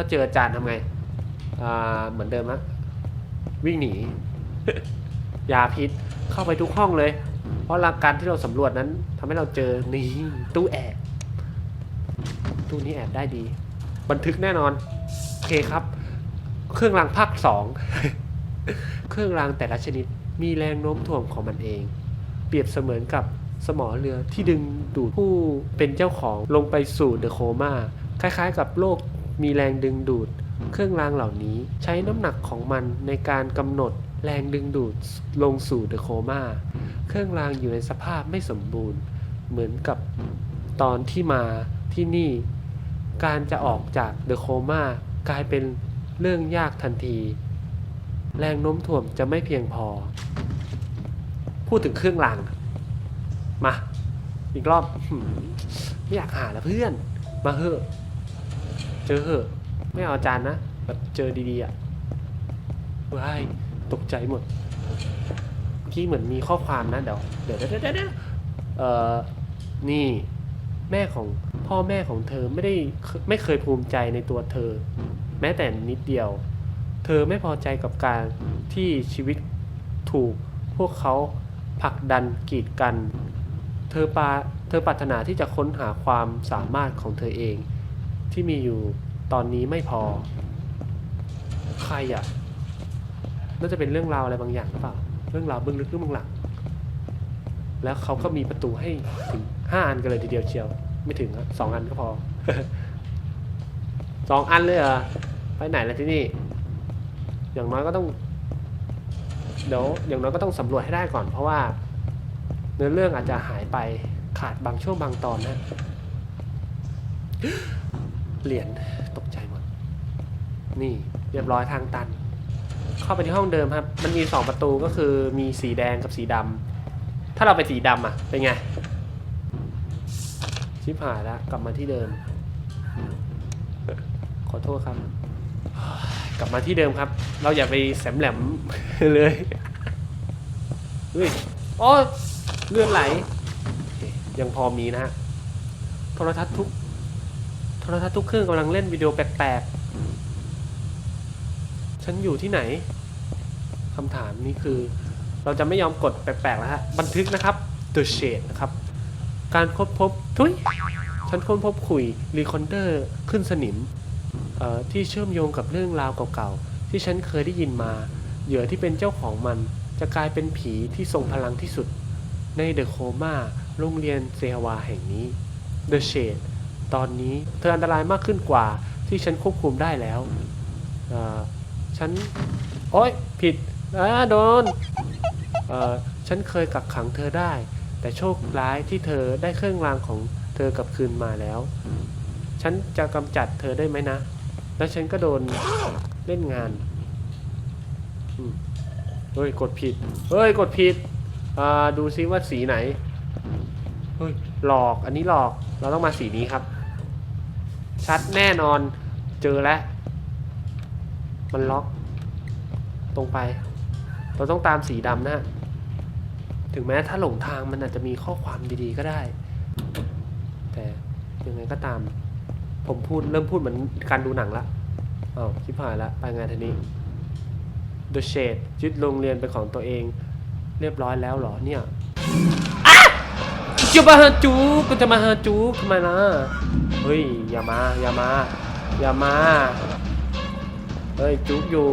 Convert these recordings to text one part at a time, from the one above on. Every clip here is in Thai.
ถ้าเจออาจารย์ทำไงอ่าเหมือนเดิมฮะวิ่งหนี ยาพิษเข้าไปทุกห้องเลย เพราะหลักการที่เราสำรวจนั้นทำให้เราเจอนี่ตู้แอบตู้นี้แอบได้ดี บันทึกแน่นอนโอเคครับ เครื่องรางภาคสองเครื่องรางแต่ละชนิดมีแรงโน้มถ่วงของมันเอง เปรียบเสมือนกับสมอเรือที่ดึงดูดผู้เป็นเจ้าของลงไปสู่เดอะโคม่าคล้ายๆ กับโลก มีแรงดึงดูด เครื่องรางเหล่านี้ใช้น้ำหนักของมันในการกำหนดแรงดึงดูดลงสู่เดอะโคม่า เครื่องรางอยู่ในสภาพไม่สมบูรณ์ เหมือนกับตอนที่มาที่นี่ การจะออกจากเดอะโคม่ากลายเป็นเรื่องยากทันที แรงโน้มถ่วงจะไม่เพียงพอ พูดถึงเครื่องราง มา อีกรอบ ไม่อยากหาแล้วเพื่อน มาเหอะ เจอเหอะไม่เอาอาจารย์นะแบบเจอดีๆอะว้ายตกใจหมดเมื่อกี้เหมือนมีข้อความนะเดี๋ยวเดี๋ยวเดี๋ยวเดี๋ยวเดี๋ยวเอ่อนี่ แม่ของพ่อแม่ของเธอไม่ได้ไม่เคยภูมิใจในตัวเธอ แม้แต่นิดเดียว เธอไม่พอใจกับการที่ชีวิตถูกพวกเขาผลักดันกีดกัน เธอปาเธอปรารถนาที่จะค้นหาความสามารถของเธอเอง ที่มีอยู่ตอนนี้ไม่พอ ใครอะน่าจะเป็นเรื่องราวอะไรบางอย่างหรือเปล่า เรื่องราวเบื้องลึกหรือเบื้องหลัง แล้วเขาก็มีประตูให้ถึงห้าอันกันเลยทีเดียวเชียว ไม่ถึงอะสองอันก็พอสองอันเลยเหรอไปไหนล้วที่นี่ อย่างน้อยก็ต้องเดี๋ยวอย่างน้อยก็ต้องสำรวจให้ได้ก่อน เพราะว่าเนื้อเรื่องอาจจะหายไปขาดบางช่วงบางตอนนะ เหรียญตกใจหมด นี่เรียบร้อยทางตัน เข้าไปที่ห้องเดิมครับ มันมีสองประตูก็คือมีสีแดงกับสีดำ ถ้าเราไปสีดำอะ เป็นไง ชิบหายแล้วกลับมาที่เดิม ขอโทษครับ กลับมาที่เดิมครับ เราอย่าไปแสมแหลมเลยเฮ้ยโอ้เลื่อนไหล ยังพอมีนะฮะ โทรทัศน์ทุก รทัศน์ทุกเครื่องกำลังเล่นวิดีโอแปลกๆ ฉันอยู่ที่ไหนคำถามนี้คือ เราจะไม่ยอมกดแปลกๆแล้วฮะ บันทึกนะครับ The Shade นะครับ การค้นพบทุยฉันค้นพบขุยรีคอนเดอร์ขึ้นสนิมที่เชื่อมโยงกับเรื่องราวเก่าๆ ที่ฉันเคยได้ยินมา เหยื่อที่เป็นเจ้าของมันจะกลายเป็นผีที่ทรงพลังที่สุด ในเดอะโคมาโรงเรียนเซฮวาแห่งนี้ The Shade ตอนนี้เธออันตรายมากขึ้นกว่าที่ฉันควบคุมได้แล้วฉัน โอ๊ย ผิดอ่าโดนฉันเคยกักขังเธอได้ แต่โชคร้ายที่เธอได้เครื่องรางของเธอกลับคืนมาแล้ว ฉันจะกำจัดเธอได้ไหมนะ แล้วฉันก็โดนเล่นงานเฮ้ย กดผิด เฮ้ย กดผิด ดูซิว่าสีไหน เฮ้ย หลอก อันนี้หลอก เราต้องมาสีนี้ครับ ชัดแน่นอน เจอแล้ว มันล็อก ตรงไป เราต้องตามสีดำนะฮะ ถึงแม้ถ้าหลงทางมันอาจจะมีข้อความดีๆก็ได้ แต่ยังไงก็ตาม ผมพูดเริ่มพูดเหมือนการดูหนังละอ้าวชิบหายละ ไปงานทีนี้ The Shade ยึดโรงเรียนเป็นของตัวเอง เรียบร้อยแล้วเหรอเนี่ยจะมาหาจูก็จะมาหาจูทำไมล่ะ เฮ้ย อย่ามา อย่ามา อย่ามา เฮ้ย จุกอยู่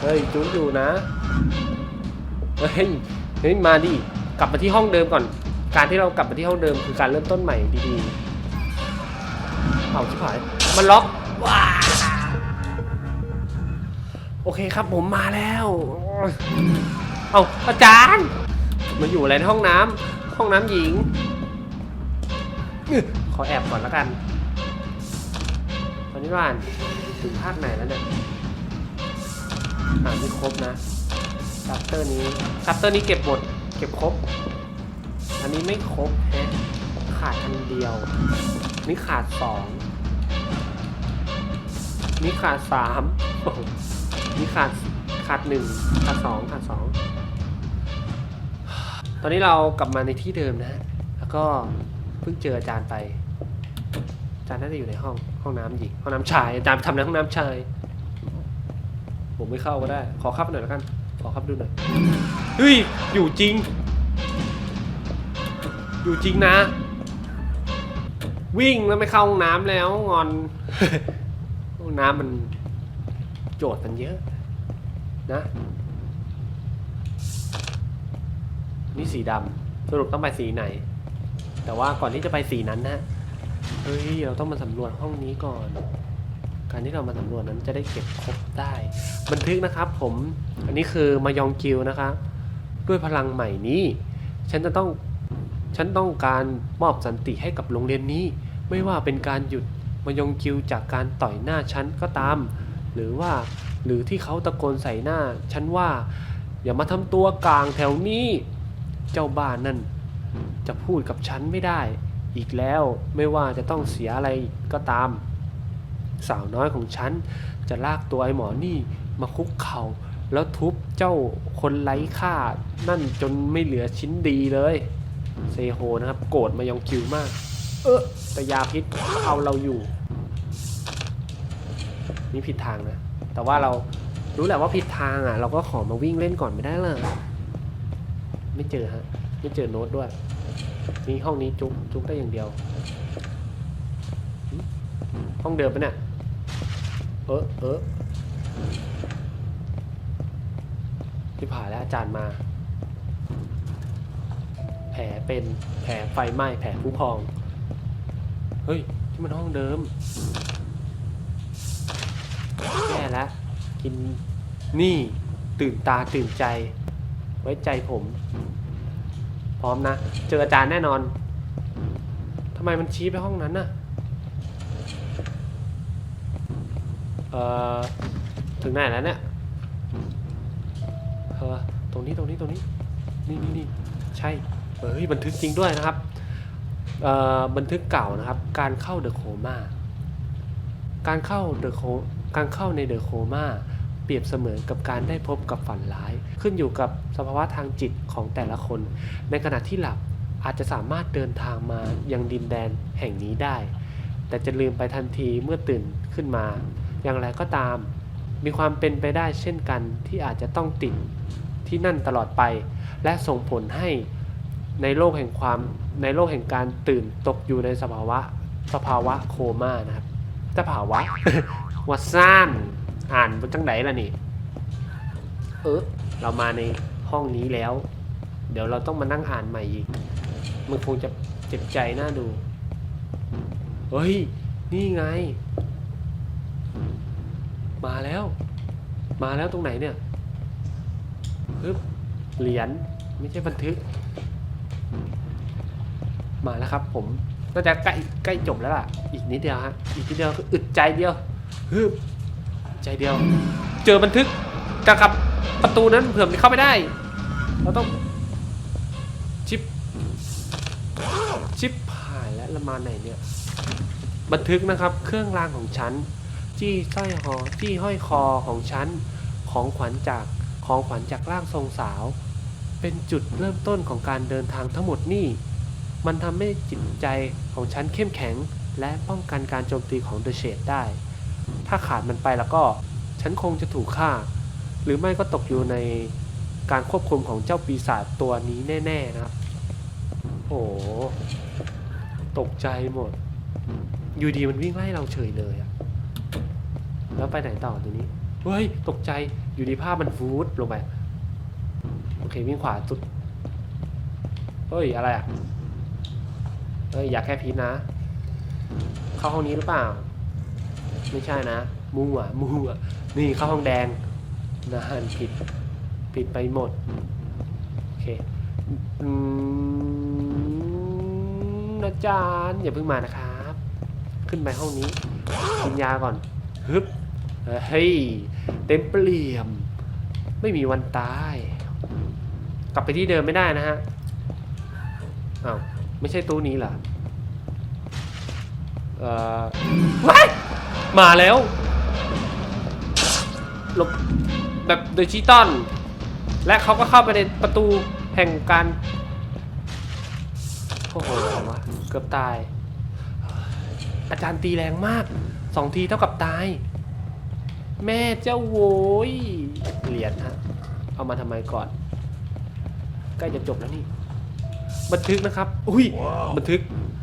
เฮ้ย จุกอยู่นะ เฮ้ย เฮ้ย มาดิ กลับมาที่ห้องเดิมก่อน การที่เรากลับมาที่ห้องเดิมคือการเริ่มต้นใหม่ดีๆเอาชิบหาย มันล็อก ว้าโอเคครับผมมาแล้ว เอาอาจารย์ มาอยู่อะไรในห้องน้ำห้องน้ำหญิง ขอแอบก่อนล้วกัน ตอนนี้ว่านถึงภาคไหนแล้วเนี่ยอ่านไม่ครบนะชัปเตอร์นี้ชัปเตอร์นี้เก็บหมด เก็บครบ อันนี้ไม่ครบแฮะขาดอันเดียว นี่ขาดสอง นี่ขาดสามนี่ขาดขาดหนึ่งขาดสองขาดสอง ตอนนี้เรากลับมาในที่เดิมนะ แล้วก็ เพิ่งเจออาจารย์ไปจอาจารย์น่าจะอยู่ในห้องห้องน้ำหญิงห้องน้ำชายอาจารย์ทำในห้องน้ำชาย ผมไม่เข้าก็ได้ ขอเข้าไปหน่อยแล้วกัน ขอเข้าไปดูหน่อย เฮ้ย อยู่จริง อยู่จริงนะ วิ่งแล้วไม่เข้าห้องน้ำแล้วงอน ห้องน้ำมันโจทย์มันเยอะ นะนี่สีดำสรุปต้องไปสีไหน แต่ว่าก่อนที่จะไปสีนั้นนะเฮ้ยเราต้องมาสำรวจห้องนี้ก่อน การที่เรามาสำรวจนั้นจะได้เก็บครบได้ บันทึกนะครับ ผมอันนี้คือมายองกิวนะครับด้วยพลังใหม่นี้ ฉันจะต้องฉันต้องการมอบสันติให้กับโรงเรียนนี้ ไม่ว่าเป็นการหยุดมายองกิวจากการต่อยหน้าฉันก็ตาม หรือว่าหรือที่เขาตะโกนใส่หน้า ฉันว่า อย่ามาทำตัวกลางแถวนี้ เจ้าบ้านนั่น จะพูดกับฉันไม่ได้ อีกแล้วไม่ว่าจะต้องเสียอะไรก็ตาม สาวน้อยของฉันจะลากตัวไอ้หมอนี่มาคุกเข่าแล้วทุบเจ้าคนไร้ค่านั่นจนไม่เหลือชิ้นดีเลยเซโฮนะครับโกรธมายองคิวมาก เออแต่ยาพิษเอาเราอยู่ นี่ผิดทางนะ แต่ว่าเรารู้แหละว่าผิดทางอะ เราก็ขอมาวิ่งเล่นก่อนไม่ได้เลยไม่เจอฮะ ไม่เจอโน้ตด้วย นี่ห้องนี้จุกจุกได้อย่างเดียว ห้องเดิมปะเนี่ย เออเออที่ผ่าแล้วอาจารย์มา แผลเป็นแผลไฟไหม้แผลผู้พอง เฮ้ยที่มันห้องเดิมแย่แล้วกินนี่ตื่นตาตื่นใจ ไว้ใจผม พร้อมนะ เจออาจารย์แน่นอนทำไมมันชี้ไปห้องนั้นน่ะ เอ่อ ถึงไหนแล้วเนี่ย เออ ตรงนี้ตรงนี้ตรงนี้ นี่นี่นี่ใช่ เฮ้ย บันทึกจริงด้วยนะครับ เอ่อ บันทึกเก่านะครับ การเข้าเดอะโคม่า การเข้าเดอะโค การเข้าในเดอะโคม่า เปรียบเสมือนกับการได้พบกับฝันร้าย ขึ้นอยู่กับสภาวะทางจิตของแต่ละคน ในขณะที่หลับอาจจะสามารถเดินทางมายังดินแดนแห่งนี้ได้ แต่จะลืมไปทันทีเมื่อตื่นขึ้นมา อย่างไรก็ตาม มีความเป็นไปได้เช่นกันที่อาจจะต้องติดที่นั่นตลอดไป และส่งผลให้ในโลกแห่งความในโลกแห่งการตื่นตกอยู่ในสภาวะ สภาวะโคม่านะครับสภาวะวัดซ่าน อ่านบนจังไหนล่ะนี่เออเรามาในห้องนี้แล้ว เดี๋ยวเราต้องมานั่งอ่านใหม่อีก มันคงจะเจ็บใจน่าดู เฮ้ย นี่ไง มาแล้ว มาแล้วตรงไหนเนี่ยปึ๊บเหรียญไม่ใช่บันทึก มาแล้วครับ ผมน่าจะใกล้ใกล้จบแล้วล่ะ อีกนิดเดียวฮะ อีกนิดเดียวคืออึดใจเดียวฮึบ ใจเดียว เจอบันทึกกับกับประตูนั้นเผื่อมันเข้าไม่ได้ เราต้องชิปชิปหายแล้วละมาไหนเนี่ย บันทึกนะครับ เครื่องรางของฉัน จี้สร้อยคอจี้ห้อยคอของฉัน ของขวัญจากของขวัญจากร่างทรงสาว เป็นจุดเริ่มต้นของการเดินทางทั้งหมดนี่ มันทำให้จิตใจของฉันเข้มแข็ง และป้องกันการโจมตีของเดอะเชดได้ ถ้าขาดมันไปแล้วก็ ฉันคงจะถูกฆ่า หรือไม่ก็ตกอยู่ในการควบคุมของเจ้าปีศาจตัวนี้แน่ๆนะครับ โอ้โหตกใจหมด อยู่ดีมันวิ่งไล่เราเฉยเลยอะแล้วไปไหนต่อทีนี้ เฮ้ย ตกใจ อยู่ดีภาพมันฟูดลงไป โอเค วิ่งขวาสุดเฮ้ย อะไรอะเฮ้ย อยากแค่พีชนะ เข้าห้องนี้หรือเปล่า ไม่ใช่นะมั่วมั่วนี่เข้าห้องแดงนานผิดผิดไปหมด โอเคอืมอาจารย์อย่าเพิ่งมานะครับ ขึ้นไปห้องนี้กินยาก่อนฮึบเฮ้ยเต็มเปลี่ยม ไม่มีวันตาย กลับไปที่เดิมไม่ได้นะฮะอ้าวไม่ใช่ตู้นี้เหรอเอ่อว้าย มาแล้วหลบแบบดิจิตอลและเขาก็เข้าไปในประตูแห่งการโอ้โหวะเกือบตาย อาจารย์ตีแรงมากสองทีเท่ากับตาย แม่เจ้าโวยเหรียญฮะเอามาทำไมก่อน ใกล้จะจบแล้วนี่ บันทึกนะครับ อุ้ย บันทึก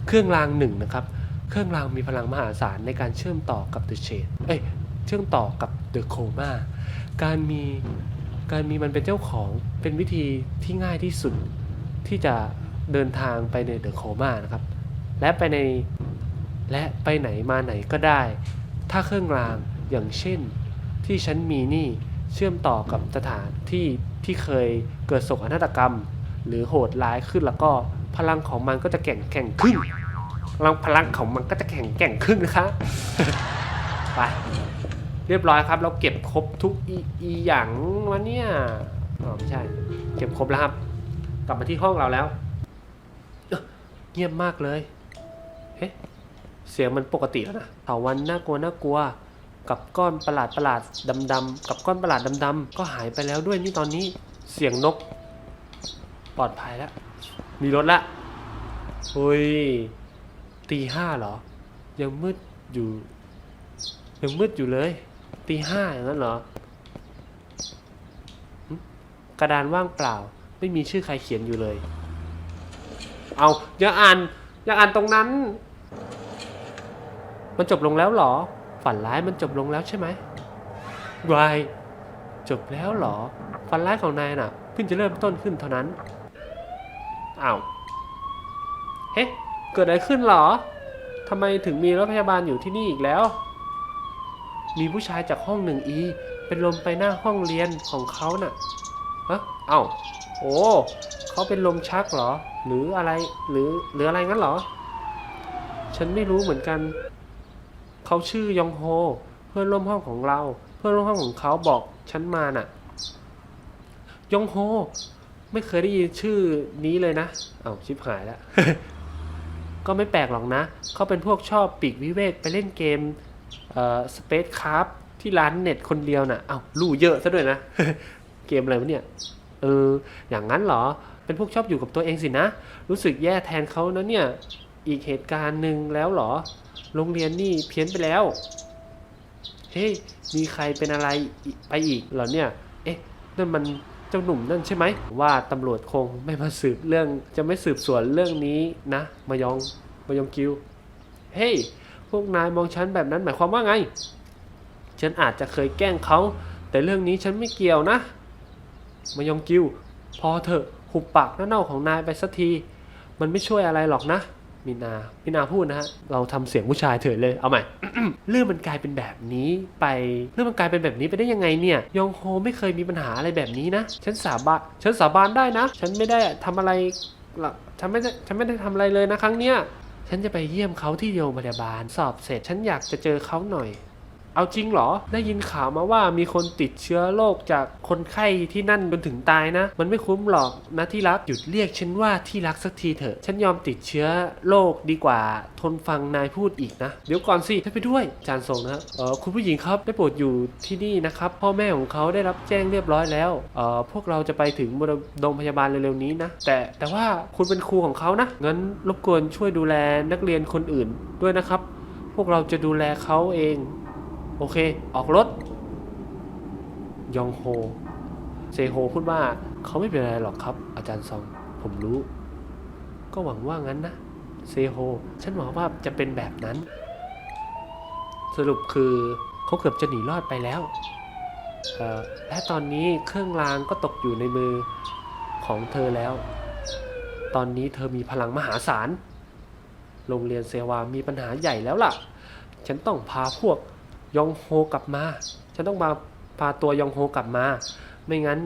เครื่องรางหนึ่งนะครับ เครื่องรางมีพลังมหาศาลในการเชื่อมต่อกับ The Shade เอ้ยเชื่อมต่อกับ The Coma การมีการมีมันเป็นเจ้าของเป็นวิธีที่ง่ายที่สุดที่จะเดินทางไปใน The Coma นะครับ และไปในและไปไหนมาไหนก็ได้ ถ้าเครื่องรางอย่างเช่น ที่ฉันมีนี่เชื่อมต่อกับสถานที่ที่เคยเกิดโศกนาฏกรรม หรือโหดร้ายขึ้นแล้วก็พลังของมันก็จะแข่งแข่งขึ้น พลังพลังของมันก็จะแข่งแข่งขึ้นนะคะไปเรียบร้อยครับ เราเก็บครบทุกอีอีอย่างวะเนี่ยอ๋อไม่ใช่ เก็บครบแล้วครับ กลับมาที่ห้องเราแล้วเอ้อเงียบมากเลยเฮ้เสียงมันปกติแล้วนะเถาวันน่ากลัวน่ากลัว กับก้อนประหลาดประหลาดดำๆกับก้อนประหลาดดำๆก็หายไปแล้วด้วยนี่ตอนนี้เสียงนก ปลอดภัยแล้ว มีรถละเฮ้ย ตีห้าเหรอ ยังมืดอยู่ ยังมืดอยู่เลย ตีห้าอย่างนั้นเหรอกระดานว่างเปล่า ไม่มีชื่อใครเขียนอยู่เลย เอาอย่าอ่านอย่าอ่านตรงนั้น มันจบลงแล้วเหรอ ฝันร้ายมันจบลงแล้วใช่ไหมวายจบแล้วเหรอ ฝันร้ายของนายน่ะ เพิ่งจะเริ่มต้นขึ้นเท่านั้นอ้าวเฮ้ เกิดอะไรขึ้นหรอทำไมถึงมีรถพยาบาลอยู่ที่นี่อีกแล้ว มีผู้ชายจากห้องหนึ่งอีเป็นลมไปหน้าห้องเรียนของเขาน่ะฮะเอ้าโอ้เขาเป็นลมชักเหรอ หรืออะไร หรือหรืออะไรงั้นเหรอ ฉันไม่รู้เหมือนกัน เขาชื่อยองโฮ เพื่อนร่วมห้องของเรา เพื่อนร่วมห้องของเขาบอกฉันมาน่ะ ยองโฮ ไม่เคยได้ยินชื่อนี้เลยนะ เอาวชิบหายแล้ว ก็ไม่แปลกหรอกนะ เขาเป็นพวกชอบปีกวิเวกไปเล่นเกมเอ่อสเปซคราฟที่ร้านเน็ตคนเดียวน่ะ เอ้ารู้เยอะซะด้วยนะ เกมอะไรวะเนี่ย เออ อย่างนั้นเหรอ เป็นพวกชอบอยู่กับตัวเองสินะ รู้สึกแย่แทนเขานะเนี่ย อีกเหตุการณ์หนึ่งแล้วเหรอ โรงเรียนนี่เพี้ยนไปแล้ว เฮ้ย มีใครเป็นอะไรไปอีกเหรอเนี่ย เอ๊ะ นั่นมัน เจ้าหนุ่มนั่นใช่ไหม ว่าตำรวจคงไม่มาสืบเรื่อง จะไม่สืบสวนเรื่องนี้นะ มายองมายองกิวเฮ้ย พวกนายมองฉันแบบนั้นหมายความว่าไง ฉันอาจจะเคยแกล้งเขา แต่เรื่องนี้ฉันไม่เกี่ยวนะ มายองกิว พอเถอะหุบปากน่าเน่าของนายไปสักที มันไม่ช่วยอะไรหรอกนะ มินามินาพูดนะฮะ เราทำเสียงผู้ชายเถิดเลย เอาใหม่ เรื่องมันกลายเป็นแบบนี้ไป เรื่องมันกลายเป็นแบบนี้ไปได้ยังไงเนี่ย ยองโฮไม่เคยมีปัญหาอะไรแบบนี้นะ ฉันสาบาน ฉันสาบานได้นะ ฉันไม่ได้ทำอะไรหรอกฉันไม่ได้ ฉันไม่ได้ทำอะไรเลยนะครั้งเนี้ย ฉันจะไปเยี่ยมเขาที่โรงพยาบาล สอบเสร็จ ฉันอยากจะเจอเขาหน่อย เอาจริงเหรอ ได้ยินข่าวมาว่ามีคนติดเชื้อโรคจากคนไข้ที่นั่นจนถึงตายนะ มันไม่คุ้มหรอกนะที่รักหยุดเรียกฉันว่าที่รักสักทีเถอะ ฉันยอมติดเชื้อโรคดีกว่า ทนฟังนายพูดอีกนะ เดี๋ยวก่อนสิฉันไปด้วย จานส่งนะเออคุณผู้หญิงครับได้โปรดอยู่ที่นี่นะครับ พ่อแม่ของเขาได้รับแจ้งเรียบร้อยแล้วเออพวกเราจะไปถึงโรงพยาบาลเร็วๆนี้นะ แต่แต่ว่าคุณเป็นครูของเขานะงั้นรบกวนช่วยดูแลนักเรียนคนอื่นด้วยนะครับ พวกเราจะดูแลเขาเอง โอเค ออกรถ ยองโฮ เซโฮพูดว่าเขาไม่เป็นไรหรอกครับ อาจารย์ซอง ผมรู้ ก็หวังว่างั้นนะ เซโฮ ฉันหวังว่าจะเป็นแบบนั้น สรุปคือเขาเกือบจะหนีรอดไปแล้ว และตอนนี้เครื่องรางก็ตกอยู่ในมือของเธอแล้ว ตอนนี้เธอมีพลังมหาศาล โรงเรียนเซวามีปัญหาใหญ่แล้วล่ะ ฉันต้องพาพวก ยองโฮกลับมา ฉันต้องมาพาตัวยองโฮกลับมา ไม่งั้น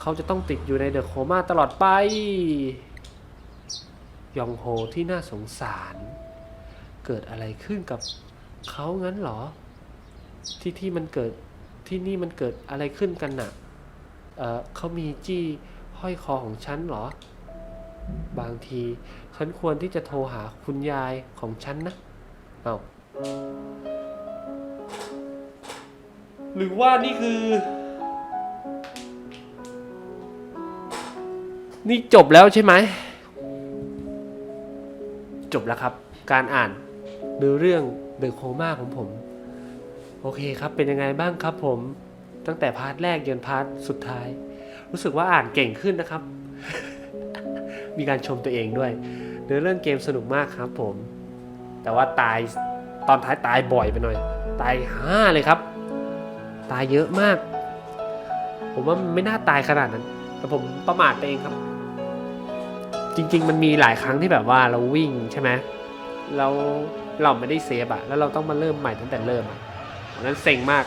เขาจะต้องติดอยู่ในเดอะโคม่าตลอดไป ยองโฮที่น่าสงสาร เกิดอะไรขึ้นกับเขางั้นเหรอ ที่ที่มันเกิดที่นี่มันเกิดอะไรขึ้นกันน่ะเออเขามีจี้ห้อยคอของฉันเหรอ บางทีฉันควรที่จะโทรหาคุณยายของฉันนะ เอา หรือว่านี่คือ นี่จบแล้วใช่ไหม จบแล้วครับ การอ่านเนื้อเรื่องเดอะโคม่าของผม โอเคครับเป็นยังไงบ้างครับผมตั้งแต่พาร์ทแรกจนพาร์ทสุดท้าย รู้สึกว่าอ่านเก่งขึ้นนะครับ มีการชมตัวเองด้วยเนื้อเรื่องเกมสนุกมากครับผม แต่ว่าตายตอนท้ายตายบ่อยไปหน่อย ตายห้าเลยครับ ตายเยอะมาก ผมว่ามันไม่น่าตายขนาดนั้น แต่ผมประมาทเองครับ จริง ๆ มันมีหลายครั้งที่แบบว่าเราวิ่งใช่ไหมเราเราไม่ได้เซฟอะแล้วเราต้องมาเริ่มใหม่ตั้งแต่เริ่มอะอันนั้นเซ็งมาก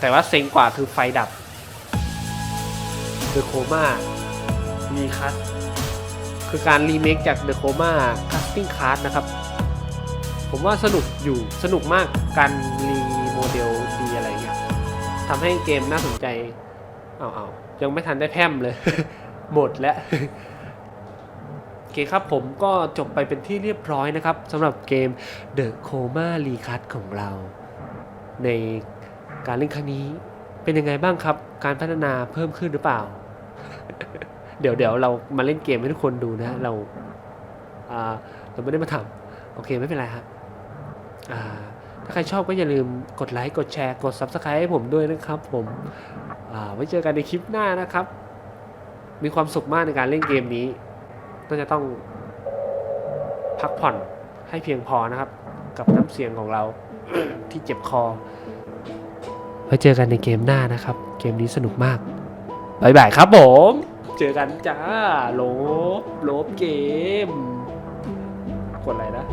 แต่ว่าเซ็งกว่าคือไฟดับเดอะโคม่ารีคัสคือการรีเมคจากเดอะโคม่าคัสติ้งคัสนะครับ ผมว่าสนุกอยู่สนุกมากการ ทำให้เกมน่าสนใจ เอาเอายังไม่ทันได้แพร่มเลย หมดแล้วโอเคครับผมก็จบไปเป็นที่เรียบร้อยนะครับสำหรับเกม The Coma Recut ของเรา ในการเล่นครั้งนี้เป็นยังไงบ้างครับ การพัฒนาเพิ่มขึ้นหรือเปล่า เดี๋ยวเดี๋ยวเรามาเล่นเกมให้ทุกคนดูนะ เราอ่าเราไม่ได้มาทำโอเคไม่เป็นไรครับอ่า ถ้าใครชอบก็อย่าลืมกดไลค์กดแชร์กด Subscribe ให้ผมด้วยนะครับผมไว้เจอกันในคลิปหน้านะครับ มีความสุขมากในการเล่นเกมนี้น่าจะต้องพักผ่อนให้เพียงพอนะครับ กับน้ำเสียงของเราที่เจ็บคอ ไว้เจอกันในเกมหน้านะครับ เกมนี้สนุกมากบายบายครับผม เจอกันจ้า โลบ โลบเกม กดอะไรนะ